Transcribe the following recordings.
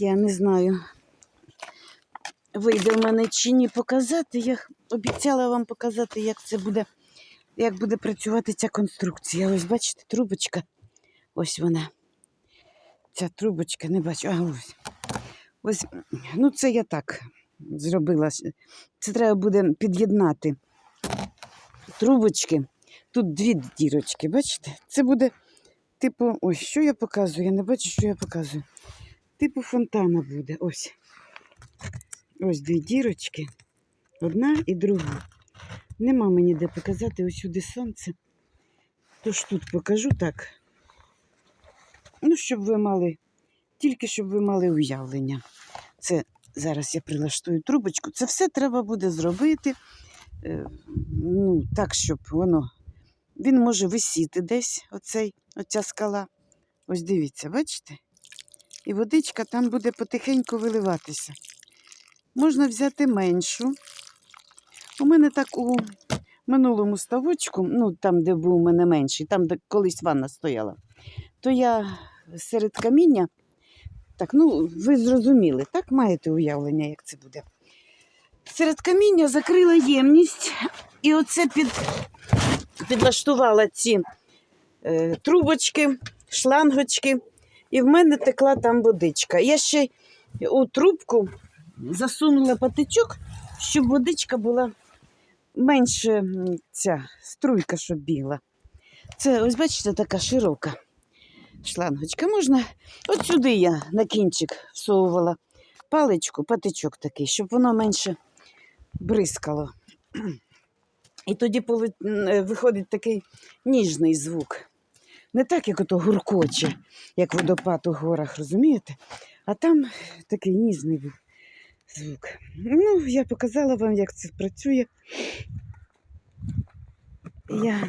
Я не знаю, вийде в мене чи ні показати. Я обіцяла вам показати, як це буде, як буде працювати ця конструкція. Ось бачите, трубочка. Ось вона. Ця трубочка, не бачу. А ось. Ось, ну це я так зробила. Це треба буде під'єднати трубочки. Тут дві дірочки, бачите? Це буде, типу, ось що я показую. Я не бачу, що я показую. Типу фонтана буде. Ось. Ось дві дірочки. Одна і друга. Нема мені де показати ось сюди сонце. Тож тут покажу так. Ну, щоб ви мали, тільки щоб ви мали уявлення. Це зараз я прилаштую трубочку. Це все треба буде зробити. е, Ну, так, щоб воно. Він може висіти десь, оцей, оця скала. Ось дивіться, бачите? І водичка там буде потихеньку виливатися. Можна взяти меншу. У мене так у минулому ставочку, ну там, де був у мене менший, там, де колись ванна стояла, то я серед каміння, так, ну, ви зрозуміли, так маєте уявлення, як це буде. Серед каміння закрила ємність, і оце під, підлаштувала ці е, трубочки, шлангочки, і в мене текла там водичка. Я ще у трубку засунула патичок, щоб водичка була менше ця струйка, щоб бігла. Це, ось бачите, така широка шлангочка. Можна от сюди я на кінчик всовувала паличку, патичок такий, щоб воно менше бризкало. І тоді е, виходить такий ніжний звук. Не так, як ото гуркоче, як водопад у горах, розумієте? А там такий ніжний був звук. Ну, я показала вам, як це працює. Я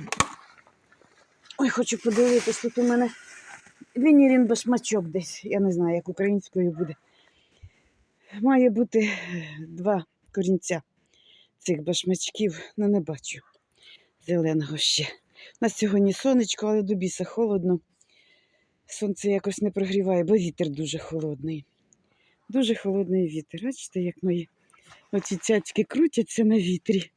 ой, хочу подивитись, тут у мене вінірін башмачок десь. Я не знаю, як українською буде. Має бути два корінця цих башмачків, ну не бачу зеленого ще. У нас сьогодні сонечко, але до біса холодно. Сонце якось не прогріває, бо вітер дуже холодний. Дуже холодний вітер. Бачите, як мої оці цяцьки крутяться на вітрі.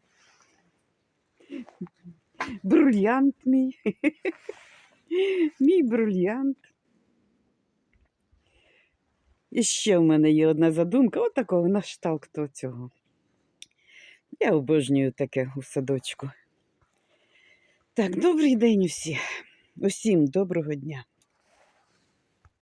Брульянт мій. Мій брульянт. І ще в мене є одна задумка, отакого на шталк то цього. Я обожнюю таке у садочку. Так, добрий день усі. Усім доброго дня.